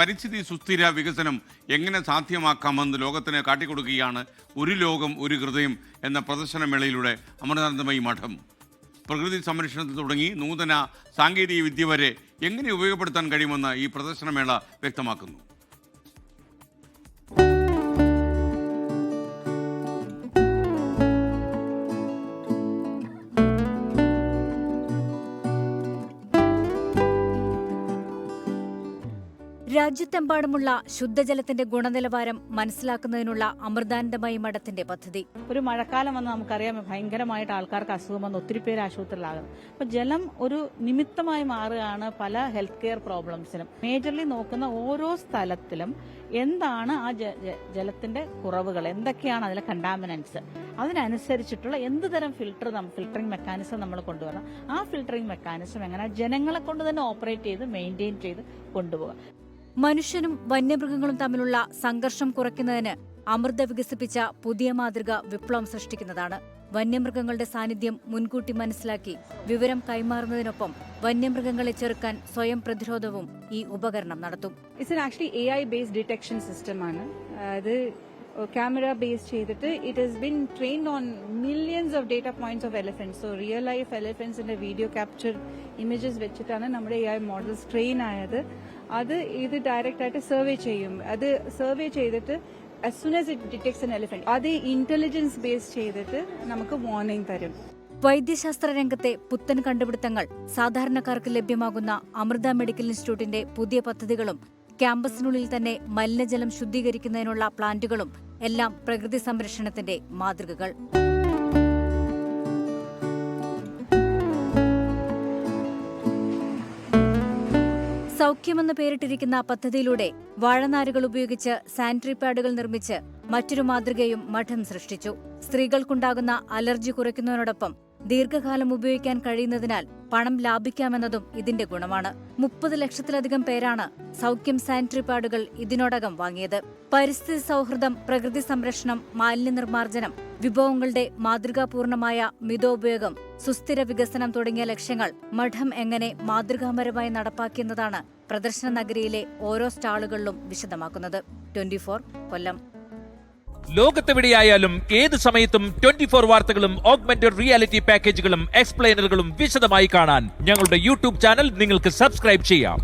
പരിസ്ഥിതി സുസ്ഥിര വികസനം എങ്ങനെ സാധ്യമാക്കാമെന്ന് ലോകത്തിന് കാട്ടിക്കൊടുക്കുകയാണ് ഒരു ലോകം ഒരു ഹൃദയം എന്ന പ്രദർശനമേളയിലൂടെ അമൃതാനന്ദമയി മഠം. പ്രകൃതി സംരക്ഷണത്തിൽ തുടങ്ങി നൂതന സാങ്കേതിക വിദ്യ വരെ എങ്ങനെ ഉപയോഗപ്പെടുത്താൻ കഴിയുമെന്ന് ഈ പ്രദർശനമേള വ്യക്തമാക്കുന്നു. രാജ്യത്തെമ്പാടുമുള്ള ശുദ്ധജലത്തിന്റെ ഗുണനിലവാരം മനസ്സിലാക്കുന്നതിനുള്ള അമൃതാനന്ദമയി മഠത്തിന്റെ പദ്ധതി. ഒരു മഴക്കാലം വന്ന് നമുക്കറിയാം ഭയങ്കരമായിട്ട് ആൾക്കാർക്ക് അസുഖം വന്ന് ഒത്തിരി പേര് ആശുപത്രിയിലാകുന്നു. അപ്പൊ ജലം ഒരു നിമിത്തമായി മാറുകയാണ് പല ഹെൽത്ത് കെയർ പ്രോബ്ലംസിനും മേജർലി നോക്കുന്ന ഓരോ സ്ഥലത്തിലും എന്താണ് ആ ജലത്തിന്റെ കുറവുകൾ? എന്തൊക്കെയാണ് അതിലെ കണ്ടാമിനൻസ് അതിനനുസരിച്ചിട്ടുള്ള എന്ത് തരം ഫിൽട്ടർ ഫിൽട്ടറിംഗ് മെക്കാനിസം നമ്മൾ കൊണ്ടുവരണം? ആ ഫിൽട്ടറിംഗ് മെക്കാനിസം എങ്ങനെ ജനങ്ങളെ കൊണ്ട് തന്നെ ഓപ്പറേറ്റ് ചെയ്ത് മെയിന്റെയിൻ ചെയ്ത് കൊണ്ടുപോകുക മനുഷ്യനും വന്യമൃഗങ്ങളും തമ്മിലുള്ള സംഘർഷം കുറയ്ക്കുന്നതിന് അമൃത വികസിപ്പിച്ച പുതിയ മാതൃക വിപ്ലവം സൃഷ്ടിക്കുന്നതാണ്. വന്യമൃഗങ്ങളുടെ സാന്നിധ്യം മുൻകൂട്ടി മനസ്സിലാക്കി വിവരം കൈമാറുന്നതിനൊപ്പം വന്യമൃഗങ്ങളെ ചെറുക്കാൻ സ്വയം പ്രതിരോധവും ഈ ഉപകരണം നടത്തും. It's actually A I based detection system ആണ്. അത് ക്യാമറ ബേസ് ചെയ്തിട്ട് it has been trained on millions of data points of elephants so real life എലിഫൻസിന്റെ video capture images വെച്ചിട്ടാണ് നമ്മുടെ എ ഐ മോഡൽസ് ട്രെയിൻ ആയത്. അത് ഇത് ഡയറക്റ്റ് ആയിട്ട് survey ചെയ്യും. അത് സർവേ ചെയ്തിട്ട് as soon as it detects an elephant അത് ഇന്റലിജൻസ് ബേസ് ചെയ്തിട്ട് നമുക്ക് വാർണിംഗ് തരും. വൈദ്യശാസ്ത്ര രംഗത്തെ പുത്തൻ കണ്ടുപിടുത്തങ്ങൾ സാധാരണക്കാർക്ക് ലഭ്യമാകുന്ന അമൃത മെഡിക്കൽ ഇൻസ്റ്റിറ്റ്യൂട്ടിന്റെ പുതിയ പദ്ധതികളും ക്യാമ്പസിനുള്ളിൽ തന്നെ മലിനജലം ശുദ്ധീകരിക്കുന്നതിനുള്ള പ്ലാന്റുകളും എല്ലാം പ്രകൃതി സംരക്ഷണത്തിന്റെ മാതൃകകൾ. സൗഖ്യമെന്ന് പേരിട്ടിരിക്കുന്ന പദ്ധതിയിലൂടെ വാഴനാരുകൾ ഉപയോഗിച്ച് സാനിറ്ററി പാഡുകൾ നിർമ്മിച്ച് മറ്റൊരു മാതൃകയും മഠം സൃഷ്ടിച്ചു. സ്ത്രീകൾക്കുണ്ടാകുന്ന അലർജി കുറയ്ക്കുന്നതിനോടൊപ്പം ദീർഘകാലം ഉപയോഗിക്കാൻ കഴിയുന്നതിനാൽ പണം ലാഭിക്കാമെന്നതും ഇതിന്റെ ഗുണമാണ്. മുപ്പത് ലക്ഷത്തിലധികം പേരാണ് സൗഖ്യം സാനിറ്ററി പാഡുകൾ ഇതിനോടകം വാങ്ങിയത്. പരിസ്ഥിതി സൗഹൃദം പ്രകൃതി സംരക്ഷണം മാലിന്യ നിർമ്മാർജനം വിഭവങ്ങളുടെ മാതൃകാപൂർണമായ മിതോപയോഗം സുസ്ഥിര വികസനം തുടങ്ങിയ ലക്ഷ്യങ്ങൾ മഠം എങ്ങനെ മാതൃകാപരമായി നടപ്പാക്കിയെന്നതാണ് പ്രദർശന നഗരിയിലെ ഓരോ സ്റ്റാളുകളിലും വിശദമാക്കുന്നത് ട്വന്റി ഫോർ കൊല്ലം. ലോകത്തെവിടെയായാലും ഏത് സമയത്തും ട്വന്റി ഫോർ വാർത്തകളും ഓഗ്മെന്റഡ് റിയാലിറ്റി പാക്കേജുകളും എക്സ്പ്ലെയിനറുകളും വിശദമായി കാണാൻ ഞങ്ങളുടെ യൂട്യൂബ് ചാനൽ നിങ്ങൾക്ക് സബ്സ്ക്രൈബ് ചെയ്യാം.